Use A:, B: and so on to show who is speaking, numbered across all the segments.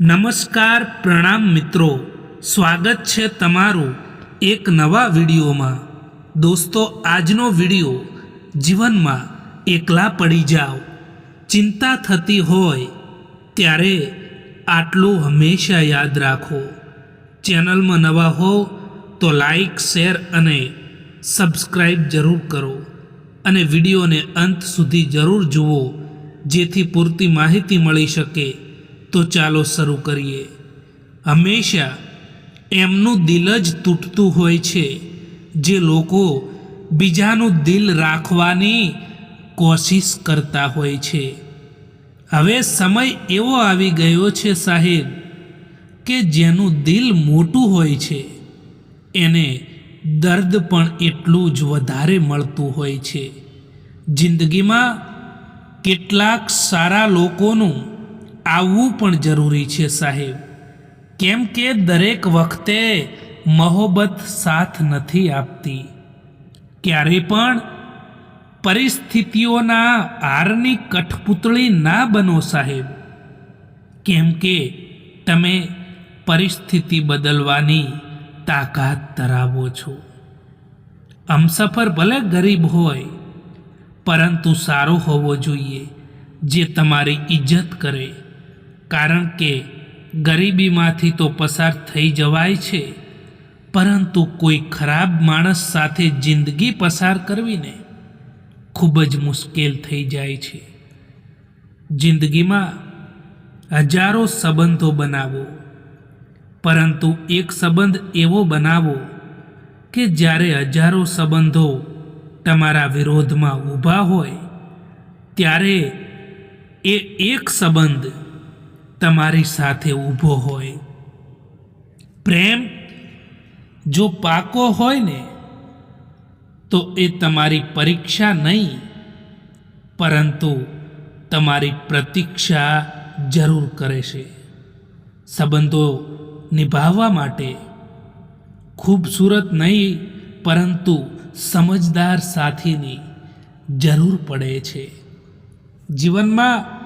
A: નમસ્કાર પ્રણામ મિત્રો. સ્વાગત છે તમારું એક નવા વિડીયોમાં. દોસ્તો, આજનો વીડિયો જીવનમાં એકલા પડી જાઓ. ચિંતા થતી હોય ત્યારે આટલું હંમેશા યાદ રાખો. ચેનલમાં નવા હો તો લાઈક, શેર અને સબસ્ક્રાઈબ જરૂર કરો. અને વિડીયોને અંત સુધી જરૂર જુઓ, જેથી પૂરતી માહિતી મળી શકે. તો ચાલો શરૂ કરીએ. હંમેશા એમનું દિલ જ તૂટતું હોય છે. જે લોકો બીજાનું દિલ રાખવાની કોશિશ કરતા હોય છે. હવે સમય એવો આવી ગયો છે સાહેબ કે જેનું દિલ મોટું હોય છે. એને દર્દ પણ એટલું જ વધારે મળતું હોય છે. જિંદગીમાં કેટલાક સારા લોકોનું આવવું પણ જરૂરી છે સાહેબ. કેમ કે દરેક વખતે મહોબત સાથ નથી આપતી. ક્યારે પણ પરિસ્થિતિઓના હારની કઠપૂતળી ના બનો સાહેબ. કેમ કે તમે પરિસ્થિતિ બદલવાની તાકાત ધરાવો છો. હમસફર ભલે ગરીબ હોય, પરંતુ સારો હોવો જોઈએ, જે તમારી ઇજ્જત કરે. કારણ કે ગરીબીમાંથી તો પસાર થઈ જવાય છે, પરંતુ કોઈ ખરાબ માણસ સાથે જિંદગી પસાર કરવીને ખૂબ જ મુશ્કેલ થઈ જાય છે. જિંદગીમાં હજારો સંબંધો બનાવો, પરંતુ એક સંબંધ એવો બનાવો કે જ્યારે હજારો સંબંધો તમારા વિરોધમાં ઊભા હોય, ત્યારે એ એક સંબંધ તમારી સાથે ઊભો હોય. પ્રેમ જો પાકો હોય ને, તો એ તમારી પરીક્ષા નહીં, પરંતુ તમારી પ્રતીક્ષા જરૂર કરે છે. સંબંધો નિભાવવા માટે ખૂબસૂરત નહીં, પરંતુ સમજદાર સાથીની જરૂર પડે છે. જીવનમાં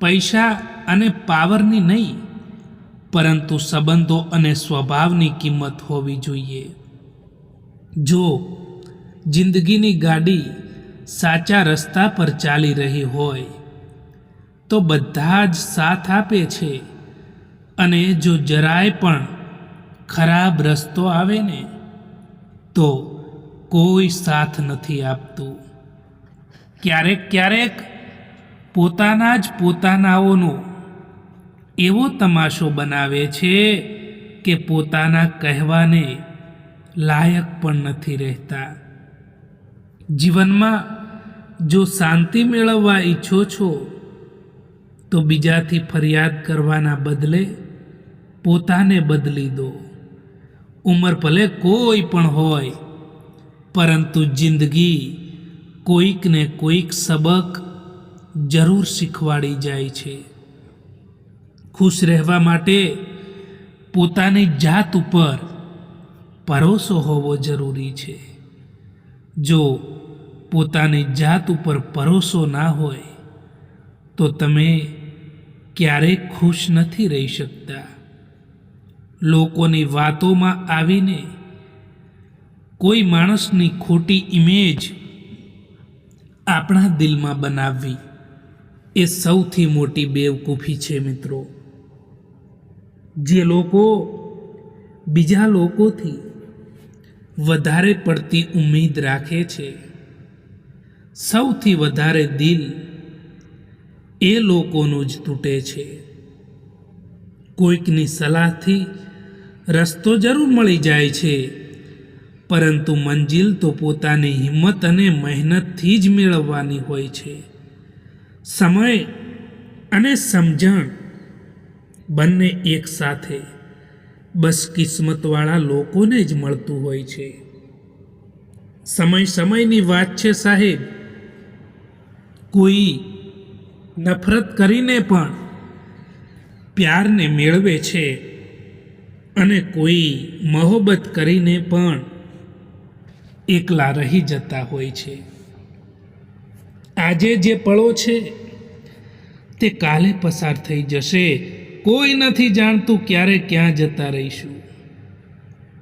A: પૈસા અને પાવરની નહીં, પરંતુ સંબંધો અને સ્વભાવની કિંમત હોવી જોઈએ. જો જિંદગીની ગાડી સાચા રસ્તા પર ચાલી રહી હોય, તો બધા જ સાથ આપે છે અને જો જરાય પણ ખરાબ રસ્તો આવે ને, તો કોઈ સાથ નથી આપતું. ક્યારેક ક્યારેક પોતાના જ પોતાનાઓનો એવો તમાશો બનાવે છે કે પોતાના કહેવાને લાયક પણ નથી રહેતા. જીવનમાં જો શાંતિ મેળવવા ઈચ્છો છો, તો બીજાથી ફરિયાદ કરવાના બદલે પોતાને બદલી દો. ઉંમર ભલે કોઈ પણ હોય, પરંતુ જિંદગી કોઈકને કોઈક સબક જરૂર શીખવાડી જાય છે. ખુશ રહેવા માટે પોતાની જાત ઉપર ભરોસો હોવો જરૂરી છે. જો પોતાની જાત ઉપર ભરોસો ના હોય, તો તમે ક્યારેય ખુશ નથી રહી શકતા. લોકોની વાતોમાં આવીને કોઈ માણસની ખોટી ઇમેજ આપણા દિલમાં બનાવવી એ સૌથી મોટી બેવકૂફી છે મિત્રો. જે લોકો બીજા લોકોથી વધારે પડતી ઉમ્મીદ રાખે છે. સૌથી વધારે દિલ એ લોકોનું જ તૂટે છે. કોઈકની સલાહથી રસ્તો જરૂર મળી જાય છે, પરંતુ મંજિલ તો પોતાની હિંમત અને મહેનતથી જ મેળવવાની હોય છે. સમય અને સમજણ બંને એક સાથે બસ કિસ્મતવાળા લોકોને જ મળતું હોય છે. સમય સમયની વાત છે સાહેબ. કોઈ નફરત કરીને પણ પ્યારને મેળવે છે અને કોઈ મહોબત કરીને પણ એકલા રહી જતા હોય છે. આજે જે પળો છે, તે કાલે પસાર થઈ જશે. કોઈ નથી જાણતું ક્યારે ક્યાં જતા રહીશું.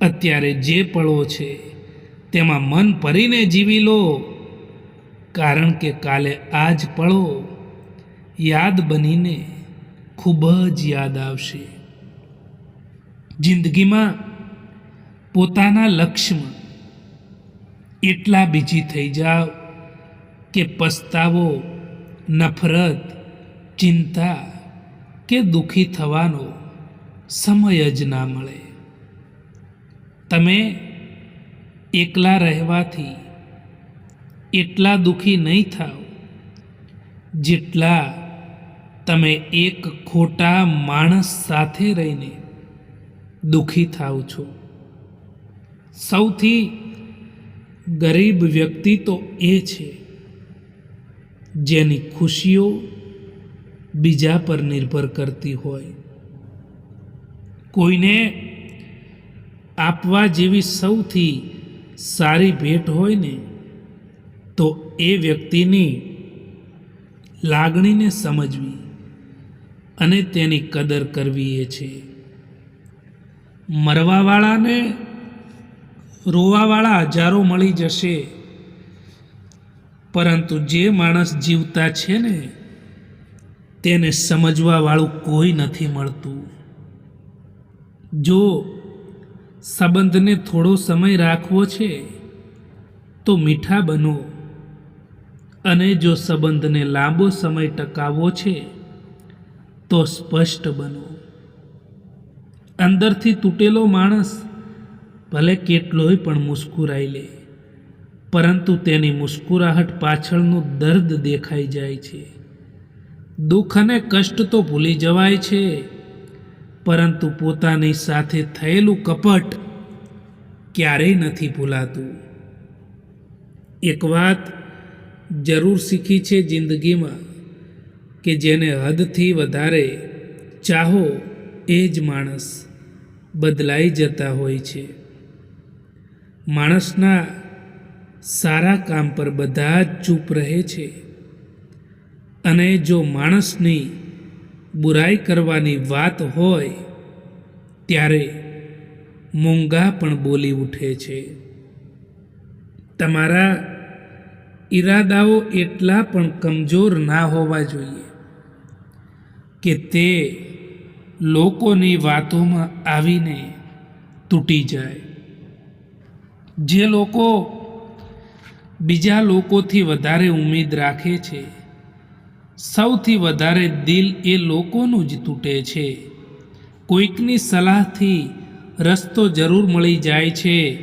A: અત્યારે જે પળો છે, તેમાં મન ભરીને જીવી લો. કારણ કે કાલે આ જ પળો યાદ બનીને ખૂબ જ યાદ આવશે. જિંદગીમાં પોતાના લક્ષ્યમાં એટલા બીજી થઈ જાઓ. કે પસ્તાવો, નફરત, ચિંતા કે દુઃખી થવાનો સમય જ ના મળે. તમે એકલા રહેવાથી એટલા દુઃખી નહીં થાવ જેટલા તમે એક ખોટા માણસ સાથે રહીને દુઃખી થાવ છો. સૌથી ગરીબ વ્યક્તિ તો એ છે જેની ખુશીઓ બીજા પર નિર્ભર કરતી હોય. કોઈને આપવા જેવી સૌથી સારી ભેટ હોય ને, તો એ વ્યક્તિની લાગણીને સમજવી અને તેની કદર કરવી એ છે. મરવાવાળાને રોવાવાળા હજારો મળી જશે. પરંતુ જે માણસ જીવતા છે ને, તેને સમજવાવાળું કોઈ નથી મળતું. જો સંબંધને થોડો સમય રાખવો છે, તો મીઠા બનો. અને જો સંબંધને લાંબો સમય ટકાવવો છે, તો સ્પષ્ટ બનો. અંદરથી તૂટેલો માણસ ભલે કેટલોય પણ મુસ્કુરાઈ લે. પરંતુ તેની મુસ્કુરાહટ પાછળનું દર્દ દેખાઈ જાય છે. દુઃખ અને કષ્ટ તો ભૂલી જવાય છે, પરંતુ પોતાની સાથે થયેલું કપટ ક્યારેય નથી ભૂલાતું. એક વાત જરૂર શીખી છે જિંદગીમાં કે જેને હદથી વધારે ચાહો એ જ માણસ બદલાઈ જતા હોય છે. માણસના સારા કામ પર બધા જ ચૂપ રહે છે. અને જો માણસની બુરાઈ કરવાની વાત હોય, ત્યારે મોંઘા પણ બોલી ઉઠે છે. તમારા ઈરાદાઓ એટલા પણ કમજોર ના હોવા જોઈએ કે તે લોકોની વાતોમાં આવીને તૂટી જાય. જે લોકો બીજા લોકોથી વધારે ઉમેદ રાખે છે. સૌથી વધારે દિલ એ લોકોનું જ તૂટે છે. કોઈકની સલાહથી રસ્તો જરૂર મળી જાય છે,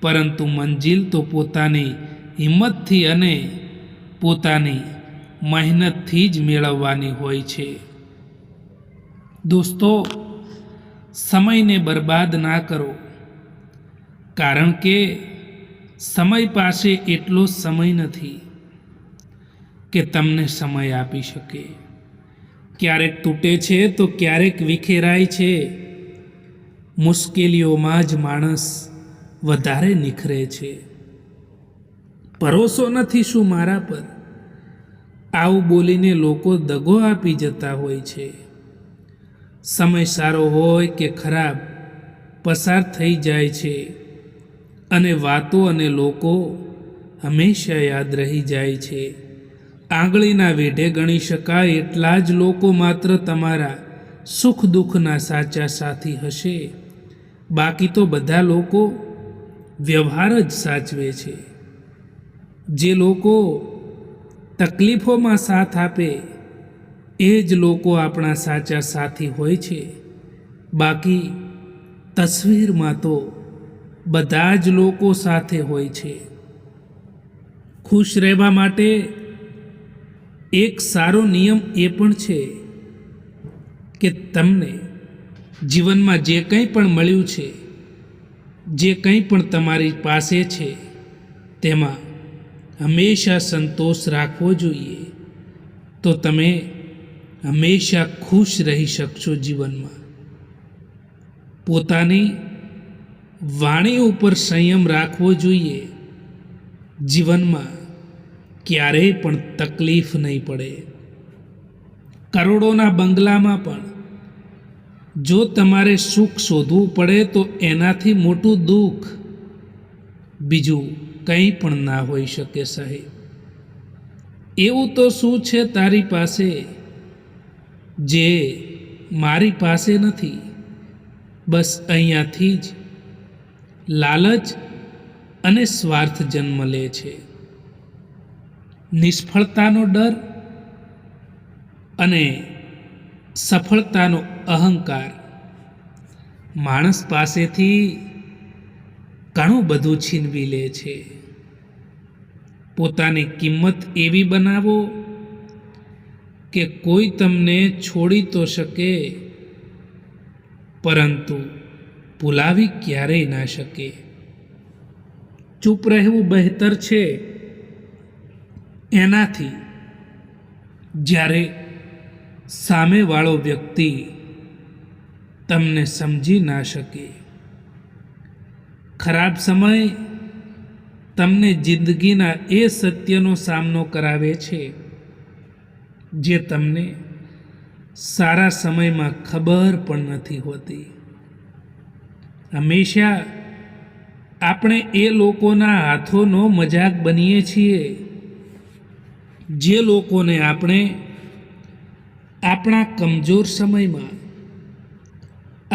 A: પરંતુ મંજિલ તો પોતાની હિંમતથી અને પોતાની મહેનતથી જ મેળવવાની હોય છે. દોસ્તો, સમયને બરબાદ ના કરો, કારણ કે સમય પાસે એટલો સમય નથી કે તમને સમય આપી શકે. ક્યારેક તૂટે છે તો ક્યારેક વિખેરાય છે. મુશ્કેલીઓમાં જ માણસ વધારે નિખરે છે. ભરોસો નથી શું મારા પર? આવું બોલીને લોકો દગો આપી જતા હોય છે. સમય સારો હોય કે ખરાબ, પસાર થઈ જાય છે. અને વાતો અને લોકો હંમેશા યાદ રહી જાય છે. આંગળીના વેઢે ગણી શકાય એટલા જ લોકો માત્ર તમારા સુખ દુઃખના સાચા સાથી હશે. બાકી તો બધા લોકો વ્યવહાર જ સાચવે છે. જે લોકો તકલીફોમાં સાથ આપે, એ જ લોકો આપણા સાચા સાથી હોય છે. બાકી તસવીરમાં તો બધા જ લોકો સાથે હોય છે. ખુશ રહેવા માટે એક સારો નિયમ એ પણ છે કે તમને જીવનમાં જે કંઈ પણ મળ્યું છે, જે કંઈ પણ તમારી પાસે છે, તેમાં હંમેશા સંતોષ રાખવો જોઈએ. તો તમે હંમેશા ખુશ રહી શકશો જીવનમાં. પોતાની વાણી ઉપર સંયમ રાખવો જોઈએ. જીવનમાં ક્યારેય પણ તકલીફ નહીં પડે. કરોડોના બંગલામાં પણ જો તમારે સુખ શોધવું પડે તો એનાથી મોટું દુઃખ બીજું કંઈ પણ ના હોઈ શકે સાહેબ. એવું તો શું છે તારી પાસે? જે મારી પાસે નથી. બસ અહીંયાથી જ લાલચ અને સ્વાર્થ જન્મ લે છે. નિષ્ફળતાનો ડર અને સફળતાનો અહંકાર. માણસ પાસેથી ઘણું બધું છીનવી લે છે. પોતાની કિંમત એવી બનાવો કે કોઈ તમને છોડી તો શકે, પરંતુ ભૂલાવી ક્યારેય ના શકે. ચૂપ રહેવું બહેતર છે એનાથી જ્યારે સામેવાળો વ્યક્તિ તમને સમજી ના શકે. ખરાબ સમય તમને જિંદગીના એ સત્યનો સામનો કરાવે છે જે તમને સારા સમયમાં ખબર પણ નથી હોતી. હંમેશા આપણે એ લોકોના હાથોનો મજાક બનીએ છીએ. જે લોકોને આપણે આપણા કમજોર સમયમાં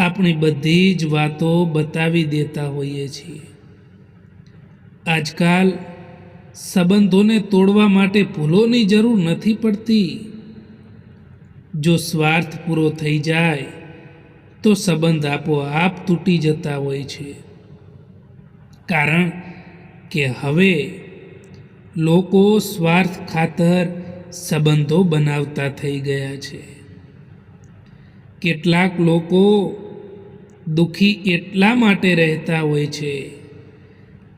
A: આપણી બધી જ વાતો બતાવી દેતા હોઈએ છીએ. આજકાલ સંબંધોને તોડવા માટે ભૂલોની જરૂર નથી પડતી. જો સ્વાર્થ પૂરો થઈ જાય તો સંબંધ આપોઆપ તૂટી જતા હોય છે. કારણ કે હવે લોકો સ્વાર્થ ખાતર સંબંધો બનાવતા થઈ ગયા છે. કેટલાક લોકો દુઃખી એટલા માટે રહેતા હોય છે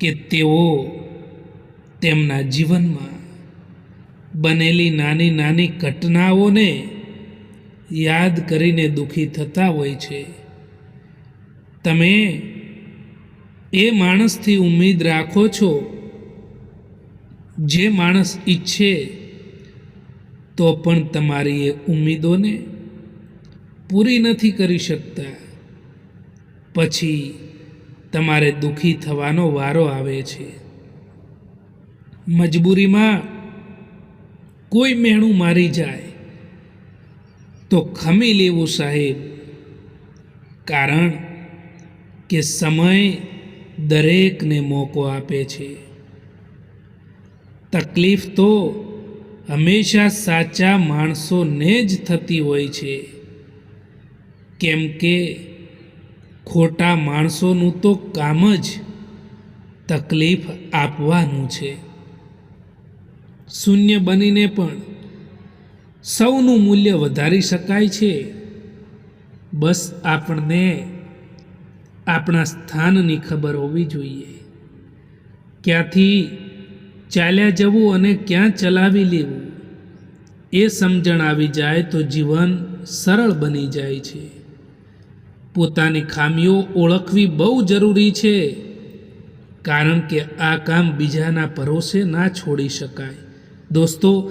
A: કે તેઓ તેમના જીવનમાં બનેલી નાની નાની ઘટનાઓને યાદ કરીને દુઃખી થતા હોય છે. તમે એ માણસથી ઉમ્મીદ રાખો છો? જે માણસ ઈચ્છે, તો પણ તમારી એ ઉમ્મીદોને પૂરી નથી કરી શકતા. પછી તમારે દુઃખી થવાનો વારો આવે છે. મજબૂરીમાં કોઈ મેણું મારી જાય. તો ખમી લેવું સાહેબ. કારણ કે સમય દરેકને મોકો આપે છે. તકલીફ તો હંમેશા સાચા માણસોને જ થતી હોય છે. કેમ કે ખોટા માણસોનું તો કામ જ તકલીફ આપવાનું છે. શૂન્ય બનીને પણ સૌનું મૂલ્ય વધારી શકાય છે. બસ આપણને આપણા સ્થાનની ખબર હોવી જોઈએ. ક્યાંથી ચાલ્યા જવું અને ક્યાં ચલાવી લેવું, એ સમજણ આવી જાય તો જીવન સરળ બની જાય છે. પોતાની ખામીઓ ઓળખવી બહુ જરૂરી છે, કારણ કે આ કામ બીજાના ભરોસે ના છોડી શકાય. દોસ્તો